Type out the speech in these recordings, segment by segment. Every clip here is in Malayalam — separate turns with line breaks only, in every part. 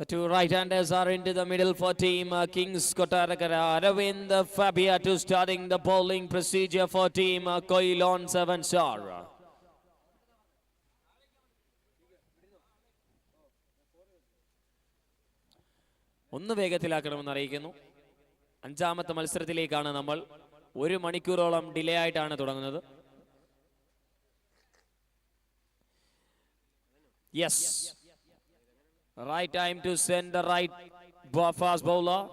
The two right-handers are into the middle for team uh, Kings Kotarakara. Aravind Fabia to starting the bowling procedure for team uh, Koilon Seven Star. ഒന്ന് വേഗത്തിലാക്കണമെന്ന് അറിയിക്കുന്നു അഞ്ചാമത്തെ മത്സരത്തിലേക്കാണ് നമ്മൾ ഒരു മണിക്കൂറോളം ഡിലേ ആയിട്ടാണ് തുടങ്ങുന്നത് yes Right time to send the right fast bowler.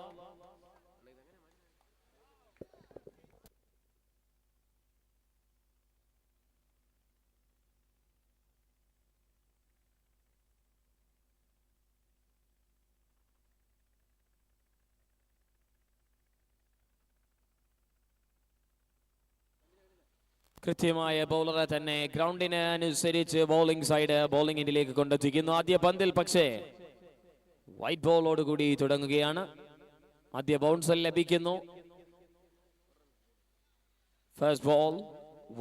കൃത്യമായ ബൗളറെ തന്നെ ഗ്രൗണ്ടിന് അനുസരിച്ച് ബൗളിംഗ് സൈഡ് ബൗളിംഗ് കൊണ്ടെത്തിക്കുന്നു ആദ്യ പന്തിൽ പക്ഷേ വൈറ്റ് ബോളോട് കൂടി തുടങ്ങുകയാണ്. ആദ്യ ബൗൺസൽ ലഭിക്കുന്നു. First ball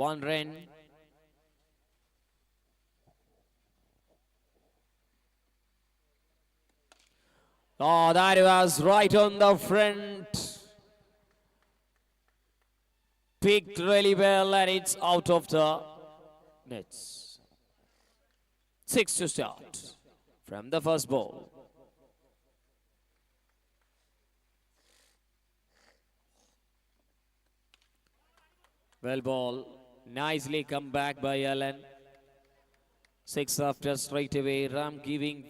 one run Oh, that was right on the front. Picked really well and it's out of the nets. Six to start from the first ball. Well ball. Nicely come back by Allen. Six after straight away. Ram giving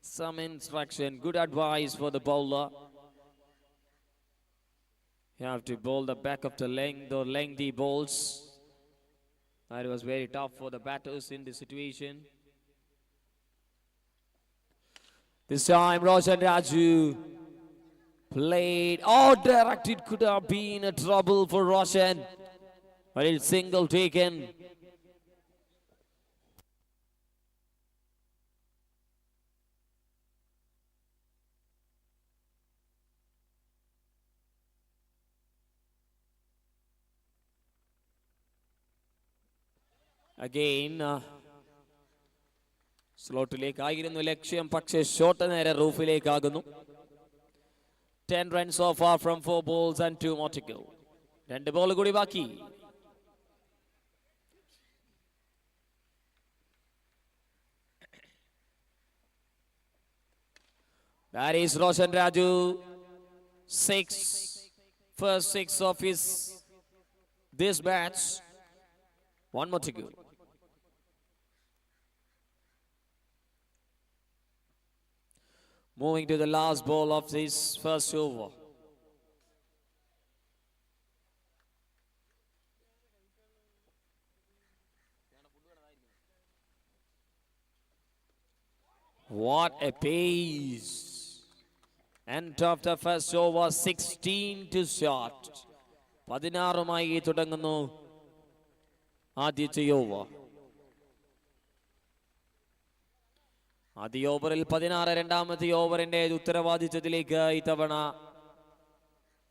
some instruction. Good advice for the bowler. You have to bowl the back of the length or lengthy balls. That was very tough for the batters in this situation. This time Roshan Raju played. Oh, directed could have been a trouble for Roshan. But it's single taken. Again സ്ലോട്ടിലേക്കായിരുന്നു ലക്ഷ്യം. പക്ഷേ ഷോട്ട് നേരെ റൂഫിലേക്കാകുന്നു. Ten runs off are from four balls and two മോട്ടിക്കൽ രണ്ട് ബോൾ കൂടി ബാക്കി. That Roshan Raju six first six six of his this one more Moving to the last ball of this first over. What a pace. End of the first over, 16 to shot. പതിനാറുമായി തുടങ്ങുന്നു ആദ്യത്തെ ഓവർ ആദ്യ ഓവറിൽ പതിനാറ് രണ്ടാമത്തെ ഓവറിന്റെ ഉത്തരവാദിത്വത്തിലേക്ക് ഇത്തവണ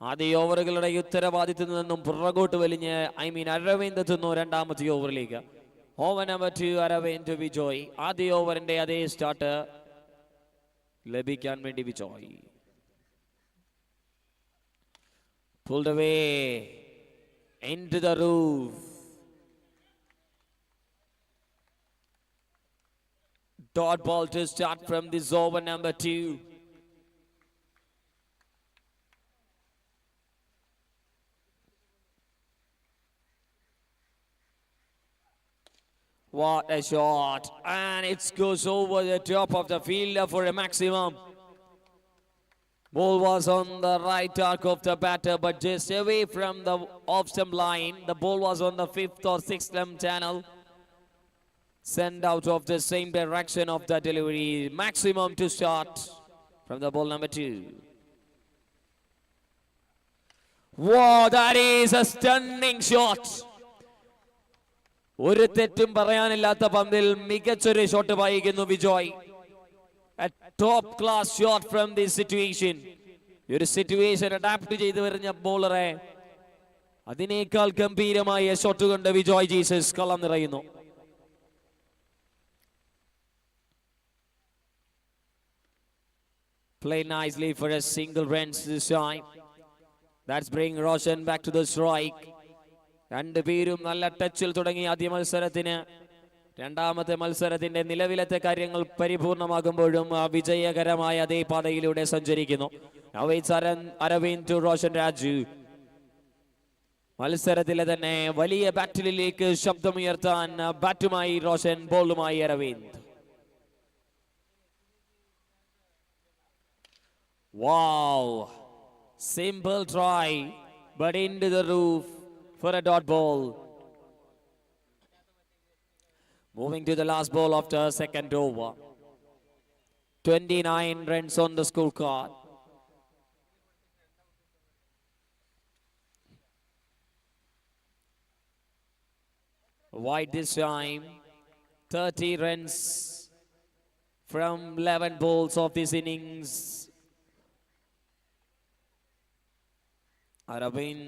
ആദ്യ ഓവറുകളുടെ ഉത്തരവാദിത്വത്തിൽ നിന്നും പുറകോട്ട് വലിഞ്ഞ് ഐ മീൻ അരവിന്ദ് എത്തുന്നു രണ്ടാമത്തെ ഓവറിലേക്ക്. Over number two Aravind Vijoy. ആദ്യ ഓവറിന്റെ അതേ സ്റ്റാർട്ട് ലഭിക്കാൻ വേണ്ടി Vijoy. Pulled away into the roof. Dot ball to start from this over number two. What a shot! And it goes over the top of the fielder for a maximum. Ball was on the right arc of the batter, but just away from the off stump line. The ball was on the fifth or sixth stump channel. Send out of the same direction of the delivery. Maximum to start from the ball number two. Wow, that is a stunning shot. ഒരു തെറ്റും പറയാനില്ലാത്ത പന്തിൽ മികച്ചൊരു shot പായിക്കുന്നു Vijoy top class shot from this situation. ഈ ഒരു സിറ്റുവേഷൻ അഡാപ്റ്റ് ചെയ്ത് വരുന്ന ബോളറെ അതിനേക്കാൾ ഗംഭീരമായ ഷോട്ട് കൊണ്ട് വിജോയ് ജീസസ് കളം നിറയുന്നു Play nicely for a single runs this time. That's bringing Roshan back to the strike. രണ്ടുപേരും നല്ല ടച്ചിൽ തുടങ്ങി ആദ്യ മത്സരത്തിന് രണ്ടാമത്തെ മത്സരത്തിന്റെ നിലവിലത്തെ കാര്യങ്ങൾ പരിപൂർണമാകുമ്പോഴും വിജയകരമായ അതേ പാതയിലൂടെ സഞ്ചരിക്കുന്നു അരവിന്ദ് റോഷൻ രാജു മത്സരത്തിലെ തന്നെ വലിയ ബാറ്റിലേക്ക് ശബ്ദമുയർത്താൻ ബാറ്റുമായി Roshan ബോളുമായി Aravind Wow. Simple try, but into the roof for a dot ball. Moving to the last ball after second over. 29 runs on the scorecard. Wide this time. 30 runs from 11 balls of this innings. আরাবেইন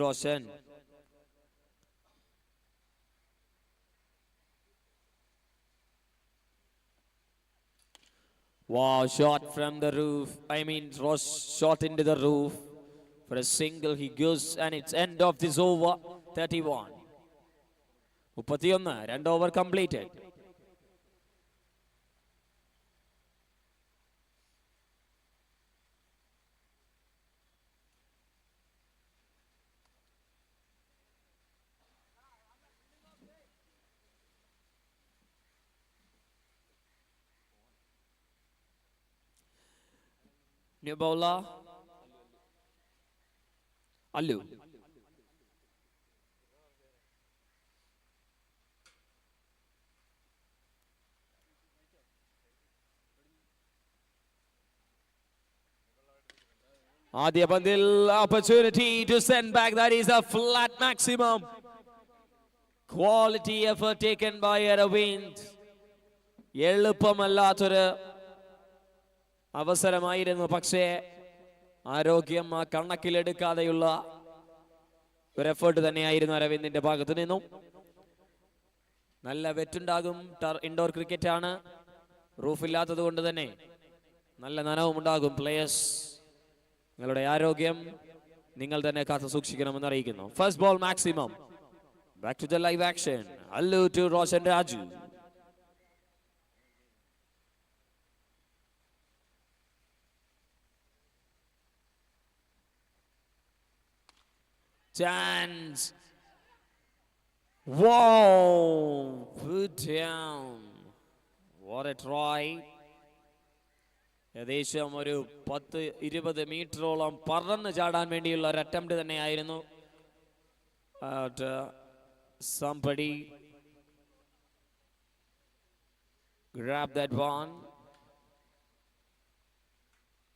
Roshan Wow, shot from the roof. I mean, Ross shot into the roof. For a single, he goes, and it's end of this over. 31. 31, and over completed. New bowler Allu ആദ്യ പന്തിൽ opportunity to send back that is a flat maximum quality effort taken by Aravind എളുപ്പമല്ലാത്തൊരു അവസരമായിരുന്നു. പക്ഷേ ആരോഗ്യം ആ കണക്കിലെടുക്കാതെയുള്ള ഒരു എഫേർട്ട് തന്നെയായിരുന്നു അരവിന്ദിന്റെ ഭാഗത്തു നിന്നും. നല്ല വെറ്റുണ്ടാകും ഇൻഡോർ ക്രിക്കറ്റ് ആണ്. റൂഫില്ലാത്തത് കൊണ്ട് തന്നെ നല്ല നനവും ഉണ്ടാകും പ്ലേയേഴ്സ് നിങ്ങളുടെ ആരോഗ്യം നിങ്ങൾ തന്നെ കാത്തു സൂക്ഷിക്കണമെന്ന് അറിയിക്കുന്നു. First ball maximum back to the live action Allu to Roshan Raju. Chance. Wow, Put down. What a try. ഏകദേശം ഒരു പത്ത് ഇരുപത് മീറ്ററോളം പറന്ന് ചാടാൻ വേണ്ടിയുള്ള ഒരു അറ്റംപ്റ്റ് തന്നെയായിരുന്നു സംപടി grab that one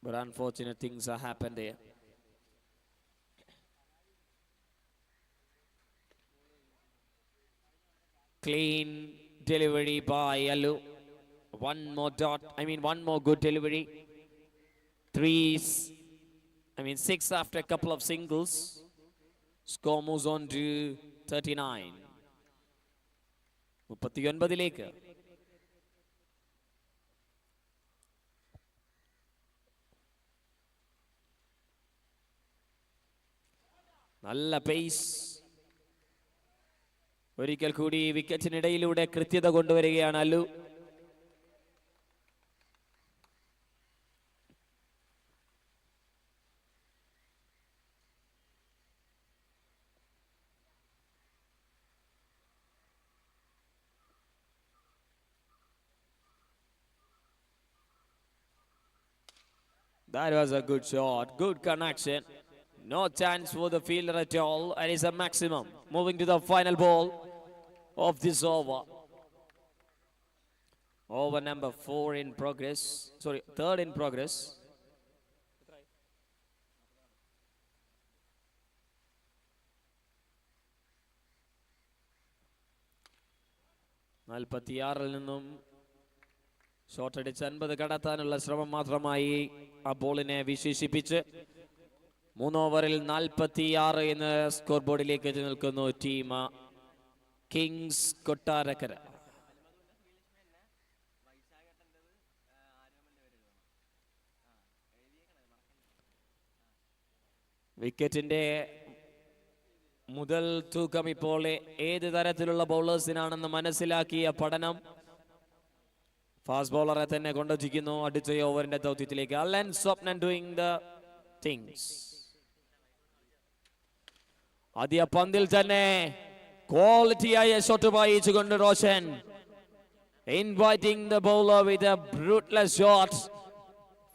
but unfortunate things are happened there clean delivery by Alu. One more dot, I mean, one more good delivery. Threes, I mean, six after a couple of singles. Score moves on to 39. മുപ്പത്തിയൊൻപതിലേക്ക് നല്ല പേസ് ഒരിക്കൽ കൂടി വിക്കറ്റിനിടയിലൂടെ കൃത്യത കൊണ്ടുവരികയാണ് Allu That was a good shot. Good connection. No chance for the fielder at all. And it's a maximum. Moving to the final ball of this over. Over number four in progress. Sorry, third in progress. നാൽപ്പത്തിയാറിൽ നിന്നും ഷോട്ട് അൻപത് കടത്താനുള്ള ശ്രമം മാത്രമായി ആ ബോളിനെ വിശേഷിപ്പിച്ച് മൂന്ന് ഓവറിൽ നാൽപ്പത്തിയാറ് എന്ന് സ്കോർ ബോർഡിലേക്ക് എത്തി നിൽക്കുന്നു ടീം കിങ്സ് കൊട്ടാരക്കര വിക്കറ്റിന്റെ മുതൽ തൂക്കം ഇപ്പോൾ ഏത് തരത്തിലുള്ള ബൗളേഴ്സിനാണെന്ന് മനസ്സിലാക്കിയ പഠനം ഫാസ്റ്റ് ബോളറെ തന്നെ കൊണ്ടുവച്ചിരിക്കുന്നു. അടുത്ത ഓവറിന്റെ ദൗത്യത്തിലേക്ക്. Alan Swapnan doing the things ആദ്യ പന്തിൽ തന്നെ ക്വാളിറ്റിയായ shot വായിച്ചുകൊണ്ട് Roshan inviting the bowler with a ruthless shot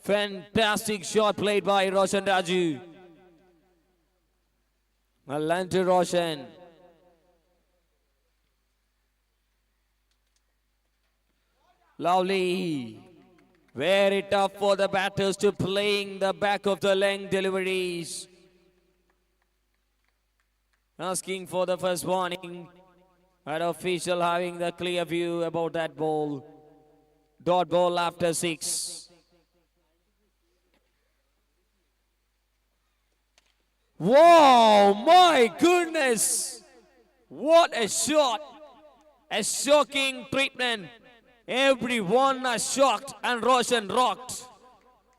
fantastic shot played by Roshan Raju Alan to Roshan. Lovely. Very tough for the batters to playing the back of the length deliveries. Asking for the first warning. An official having the clear view about that ball. Dot ball after six. Wow, my goodness. What a shot. A shocking treatment. Everyone are shocked and Roshan rocked.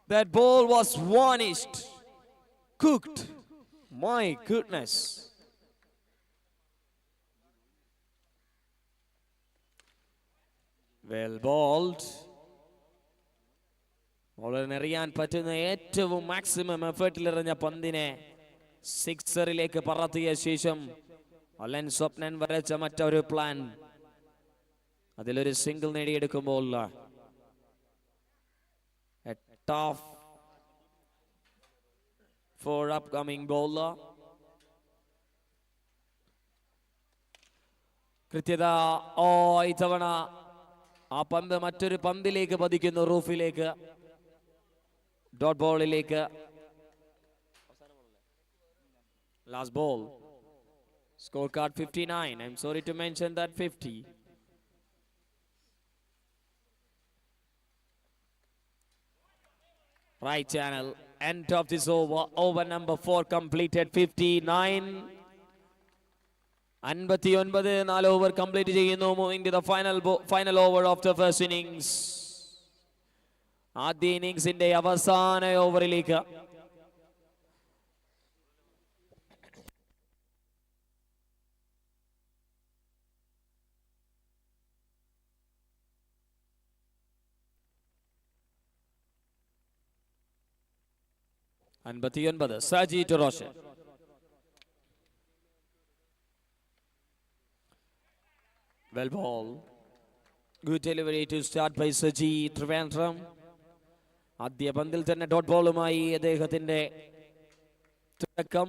That ball was vanished. Cooked. My goodness. Bowled. ബോളറിനെറിയാൻ പറ്റുന്ന ഏറ്റവും മാക്സിമം എഫേർട്ടിലെറിഞ്ഞ പന്തിനെ സിക്സറിലേക്ക് പറത്തിയ ശേഷം അലൻ സ്വപ്നൻ വരച്ച മറ്റൊരു പ്ലാൻ അതിലൊരു സിംഗിൾ നേടിയെടുക്കുമ്പോൾ ടഫ് ഫോർ അപ്കമിംഗ് ബോളർ കൃത്യത ഓ ഇത്തവണ ആ പന്ത് മറ്റൊരു പന്തിലേക്ക് പതിക്കുന്നു റൂഫിലേക്ക് ഡോട്ട് ബോളിലേക്ക് Last ball. Scorecard 59. I'm sorry to mention that 50. Right channel. End of this over. Over number four completed 59. അൻപത്തി ഒൻപത് നാല് ഓവർ കംപ്ലീറ്റ് ചെയ്യുന്നു. Moving to the final final over of the first innings ആദ്യ ഇന്നിങ്സിന്റെ അവസാന ഓവറിലേക്ക് അൻപത്തിയൊൻപത് Saji to Roshan well ball good delivery to start by Saji Trivandrum ആദ്യ പന്തിൽ തന്നെ ഡോട്ട് ബോളുമായി അദ്ദേഹത്തിന്റെ തുടക്കം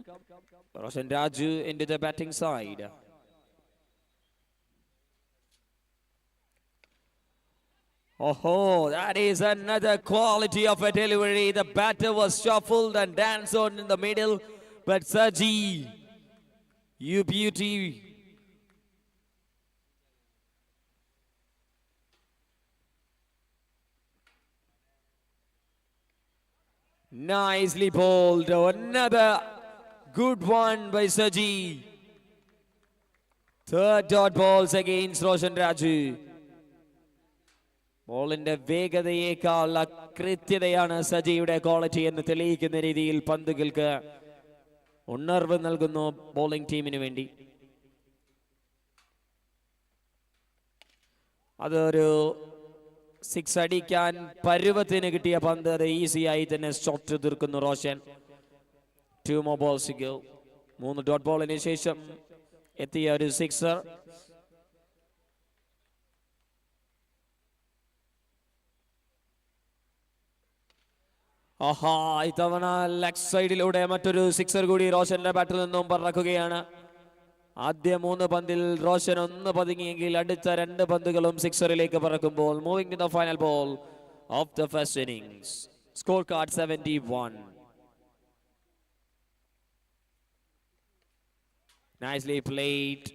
Roshan Raju in the batting side Oh, that is another quality of a delivery. The batter was shuffled and danced on in the middle, but Saji, you beauty. Nicely bowled. Another good one by Saji. Third dot balls against Roshan Raju. ബോളിന്റെ വേഗതയേക്കാൾ കൃത്യതയാണ് സജിയുടെ ക്വാളിറ്റി എന്ന് തെളിയിക്കുന്ന രീതിയിൽ പന്തുകൾക്ക് ഉണർവ് നൽകുന്നു ബോളിംഗ് ടീമിന് വേണ്ടി അതൊരു സിക്സ് അടിക്കാൻ പരുവത്തിന് കിട്ടിയ പന്ത് അത് ഈസിയായി തന്നെ ഷോട്ട് തീർക്കുന്നു റോഷൻ. ടു മോ ബോൾസ് മൂന്ന് ഡോട്ട് ബോളിന് ശേഷം എത്തിയ ഒരു സിക്സർ ആഹാ ഇത്തവണ ലെഗ് സൈഡിലൂടെ മറ്റൊരു സിക്സർ കൂടി റോഷന്റെ ബാറ്റിൽ നിന്നും പറക്കുകയാണ്. ആദ്യ മൂന്ന് പന്തിൽ റോഷൻ ഒന്ന് പതുങ്ങിയെങ്കിൽ അടുത്ത രണ്ട് പന്തുകളും സിക്സറിലേക്ക് പറക്കുമ്പോൾ moving to the final ball of the first innings score card seventy one Nicely played.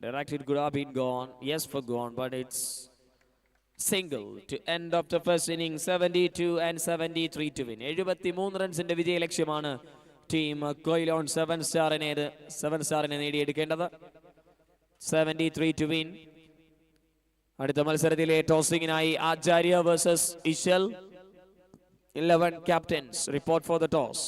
Directed could have been gone. Yes, for gone, but it's single to end of the first inning 72 and 73 to win. 73 റൺസിന്റെ വിജയ ലക്ഷ്യമാണ് ടീം കൊയിലോൺ സെവൻ സ്റ്റാറിനെ സെവൻ സ്റ്റാറിനെ നേടിയെടുക്കേണ്ടത്. സെവന്റി ത്രീ ടു വിൻ അടുത്ത മത്സരത്തിലെ ടോസിങ്ങിനായി Acharya versus Ishal eleven captains report for the toss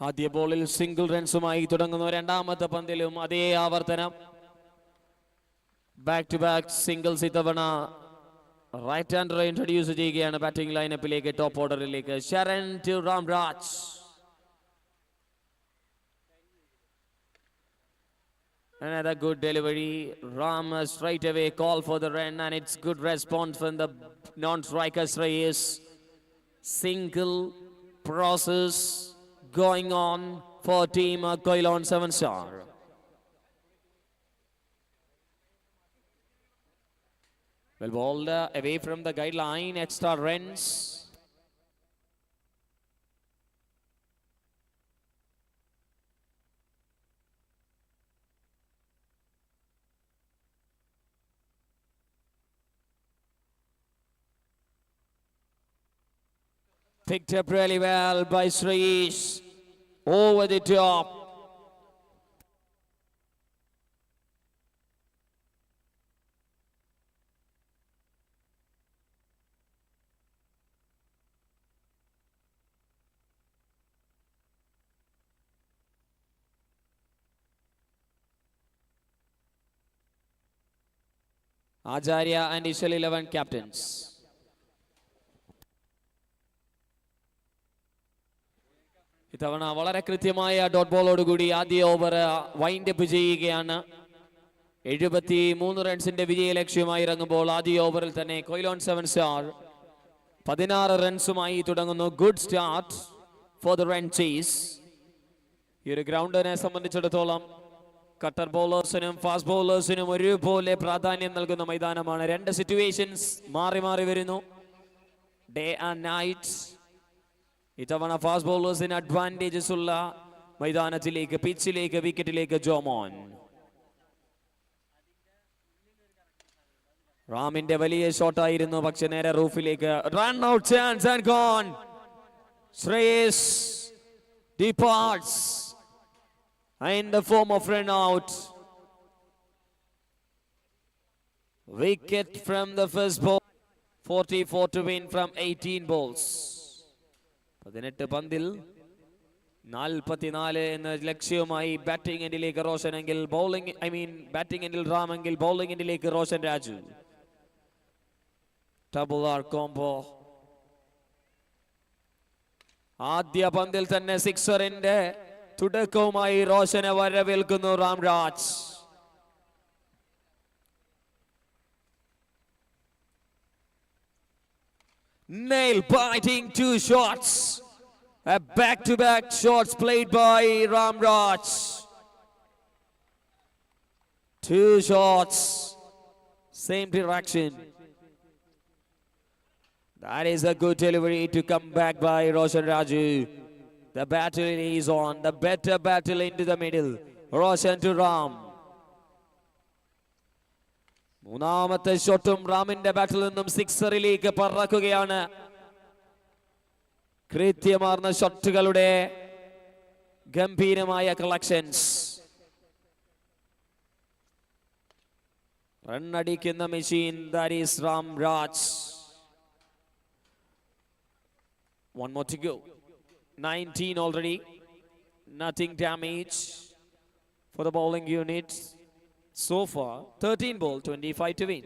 ആദ്യ ബോളിൽ സിംഗിൾ റൺസുമായി തുടങ്ങുന്നു രണ്ടാമത്തെ പന്തിലും അതേ ആവർത്തനം ബാക്ക് ടു ബാക്ക് സിംഗിൾസ് ഇത്തവണ റൈറ്റ് ഹാൻഡർ ഇൻട്രൊഡ്യൂസ് ചെയ്യുകയാണ് ബാറ്റിംഗ് ലൈനപ്പിലേക്ക് top ഓർഡറിലേക്ക് Sharan to Ramraj Another good delivery. Ram uh, straight away call for the run, and it's good response from the non-striker Shreyas. Single process going on for team Koilon Seven Star. Well uh, away from the guideline, extra runs. Picked up really well by Srish. Over the top. Acharya and Ishal 11 captains. ഇത്തവണ വളരെ കൃത്യമായ ഡോട്ട് ബോളോട് കൂടി ആദ്യ ഓവർ വൈൻഡ് അപ്പ് ചെയ്യുകയാണ്. എഴുപത്തി മൂന്ന് റൺസിന്റെ വിജയ ലക്ഷ്യമായി ഇറങ്ങുമ്പോൾ ആദ്യ ഓവറിൽ തന്നെ കൊയിലോൺ സെവൻ സ്റ്റാർ പതിനാറ് റൺസുമായി തുടങ്ങുന്നു. Good start for the run chase ഈ ഒരു ഗ്രൗണ്ടിനെ സംബന്ധിച്ചിടത്തോളം കട്ടർ ബൗളേഴ്സിനും ഫാസ്റ്റ് ബൗളേഴ്സിനും ഒരുപോലെ പ്രാധാന്യം നൽകുന്ന മൈതാനമാണ്. രണ്ട് സിറ്റുവേഷൻസ് മാറി മാറി വരുന്നു. ഡേ ആൻഡ് നൈറ്റ് ഇത്തവണ ഫാസ്റ്റ് ബൗളേഴ്സിന് അഡ്വാന്റേജസ് ഉള്ള മൈതാനത്തിലേക്ക് പിച്ചിലേക്ക് വിക്കറ്റിലേക്ക് ജോമോൻ റാമിന്റെ വലിയ ഷോട്ടായിരുന്നു പക്ഷെ നേരെ റൂഫിലേക്ക് run out chance and gone Shreyas departs in the form of run out. Wicket from the first ball. 44 to win from 18 balls. പതിനെട്ട് പന്തിൽ നാൽപ്പത്തിനാല് എന്ന ലക്ഷ്യവുമായി ബാറ്റിംഗ് എൻഡിലേക്ക് റോഷൻ എങ്കിൽ ബൗളിംഗ് ഐ മീൻ ബാറ്റിംഗ് എൻഡിൽ റാം എങ്കിൽ bowling എൻഡിലേക്ക് Roshan Raju. Double R combo ആദ്യ പന്തിൽ തന്നെ സിക്സറിന്റെ തുടക്കവുമായി റോഷനെ വരവേൽക്കുന്നു Ramraj Nail biting two shots. A back to back shots played by Ramraj. Two shots, same direction. That is a good delivery to come back by Roshan Raju. The battle is on. The better battle into the middle. Roshan to Ram. മൂന്നാമത്തെ ഷോട്ടും റാമിന്റെ ബാറ്റിൽ നിന്നും സിക്സറിലേക്ക് പറക്കുകയാണ് കൃത്യമാർന്ന ഷോട്ടുകളുടെ ഗംഭീരമായ കളക്ഷൻസ് റണ്ണടിക്കുന്ന machine Daris Ram Raj one more to go. 19 already. Nothing damage for the bowling unit. So far, 13 ball, 25 to win.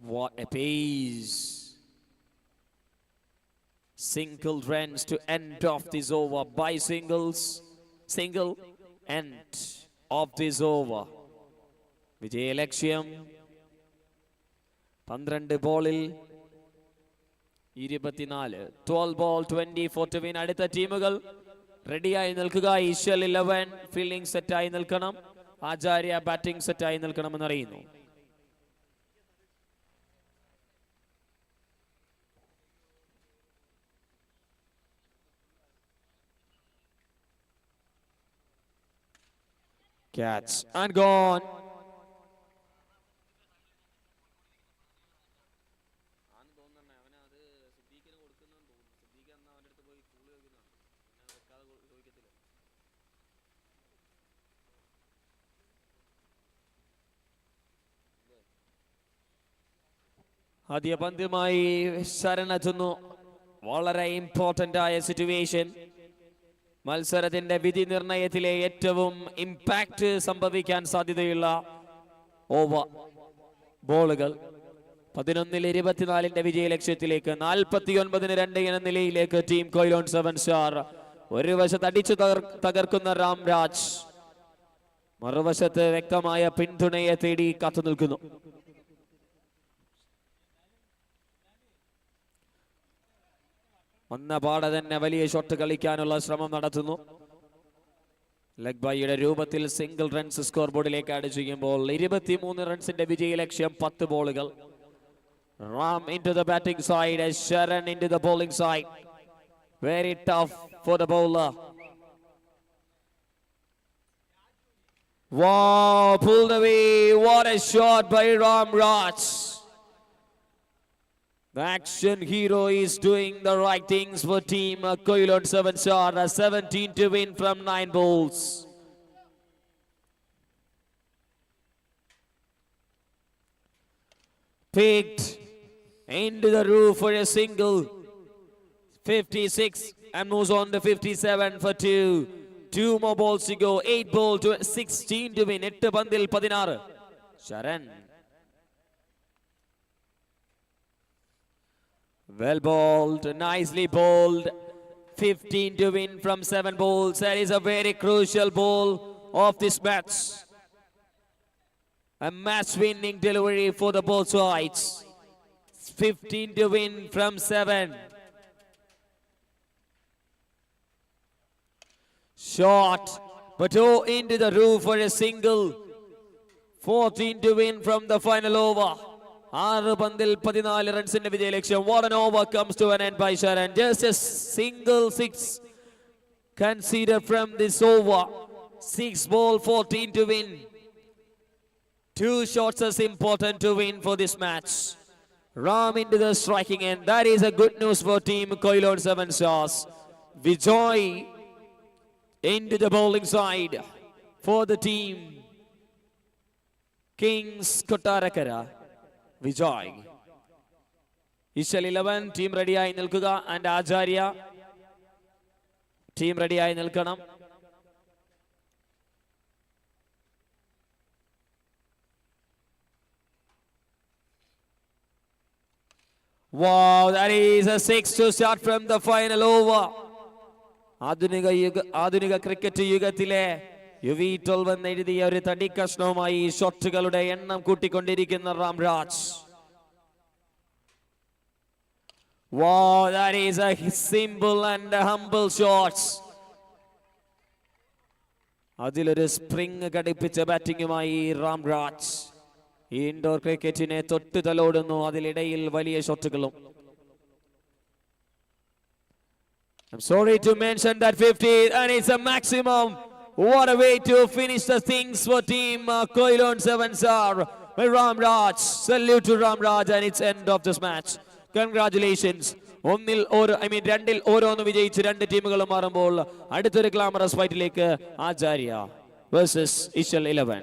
What a pace. Single runs to end of this over by singles. Single end of this over. Vijay പന്ത്രണ്ട് ബോളിൽ ഇരുപത്തിനാല് twelve ball twenty four to win അടുത്ത റെഡിയായി നിൽക്കുക ഈശ്വൽ ഇലവൻ ഫീൽഡിംഗ് സെറ്റായി നിൽക്കണം. ആചാര്യ ബാറ്റിംഗ് സെറ്റായി നിൽക്കണമെന്ന് അറിയുന്നു ക്യാച്ച് and gone. ആദ്യ പന്തുമായി ശരണെത്തുന്നു. വളരെ ഇമ്പോർട്ടന്റ് ആയ സിറ്റുവേഷൻ മത്സരത്തിന്റെ വിധി നിർണയത്തിലെ ഏറ്റവും ഇമ്പാക്ട് സംഭവിക്കാൻ സാധ്യതയുള്ള ഓവ ബോളുകൾ പതിനൊന്നിൽ ഇരുപത്തിനാലിന്റെ വിജയ ലക്ഷ്യത്തിലേക്ക് നാൽപ്പത്തി ഒൻപതിന് രണ്ട് എന്ന നിലയിലേക്ക് ടീം കൊയിലോൺ സെവൻ സ്റ്റാർ ഒരു വശത്ത് അടിച്ചു തകർ- തകർക്കുന്ന രാംരാജ് മറുവശത്ത് വ്യക്തമായ പിന്തുണയെ തേടി കാത്തു നിൽക്കുന്നു വന്ന പാടെ തന്നെ വലിയ ഷോട്ട് കളിക്കാനുള്ള ശ്രമം നടത്തുന്നു ലെഗ് ബൈയുടെ രൂപത്തിൽ സിംഗിൾ റൺസ് സ്കോർ ബോർഡിലേക്ക് ആഡ് ചെയ്യുമ്പോൾ ഇരുപത്തിമൂന്ന് റൺസിന്റെ വിജയ ലക്ഷ്യം പത്ത് ബോളുകൾ Ram into the batting side Sharan into the bowling side very tough for the bowler Wow, pulled away. What a shot by Ram Raj. The action hero is doing the right things for team Koilon 7 shot, 17 to win from 9 balls. Picked into the roof for a single. 56 and moves on the 57 for 2. Two more balls to go. 8 ball to 16 to win. 8 bandil 16. Sharan Well bowled, nicely bowled. 15 to win from 7 balls. That is a very crucial ball of this match. A match winning delivery for the both sides. 15 to win from 7. Shot, but oh, into the roof for a single. 14 to win from the final over. ആറ് പന്തിൽ പതിനാല് റൺസിന്റെ വിജയ ലക്ഷ്യം. What over comes to and by ഷാർ just a single six consider from this over six ball fourteen to win two shots is important to win for this match Ram into the striking and that is a good news for team Quilon seven stars Vijoy into the bowling side for the team kings Kottarakkara Vijay. Ishal eleven team റെഡിയായി നിൽക്കുക ആൻഡ് ആചാര്യ ടീം റെഡിയായി നിൽക്കണം Wow, that is a six to start from the final over. ആധുനിക യുഗ ആധുനിക ക്രിക്കറ്റ് യുഗത്തിലെ യുവി ട്വൽവ് എന്ന് എഴുതിയ ഒരു തടി കഷ്ണവുമായി ഷോട്ടുകളുടെ എണ്ണം കൂട്ടിക്കൊണ്ടിരിക്കുന്ന Ramraj Wow, that is a simple and a humble shots. അതിലൊരു സ്പ്രിങ് ഘടിപ്പിച്ച ബാറ്റിംഗുമായി റാംരാജ് ഇൻഡോർ ക്രിക്കറ്റിനെ തൊട്ടു തലോടുന്നു അതിലിടയിൽ വലിയ ഷോട്ടുകളും I'm sorry to mention that 50 and it's a maximum. What a way to finish the things for team uh, Koilon Sevens are. Ram Raj. Salute to Ram Raj and it's end of this match. Congratulations. ഒന്നിൽ ഓരോ ഐ മീൻ രണ്ടിൽ ഓരോന്ന് വിജയിച്ച് രണ്ട് ടീമുകൾ മാറുമ്പോൾ അടുത്തൊരു ഗ്ലാമറസ് ഫൈറ്റിലേക്ക് ആചാര്യ വേഴ്സസ് ഇഷൽ ഇലവൻ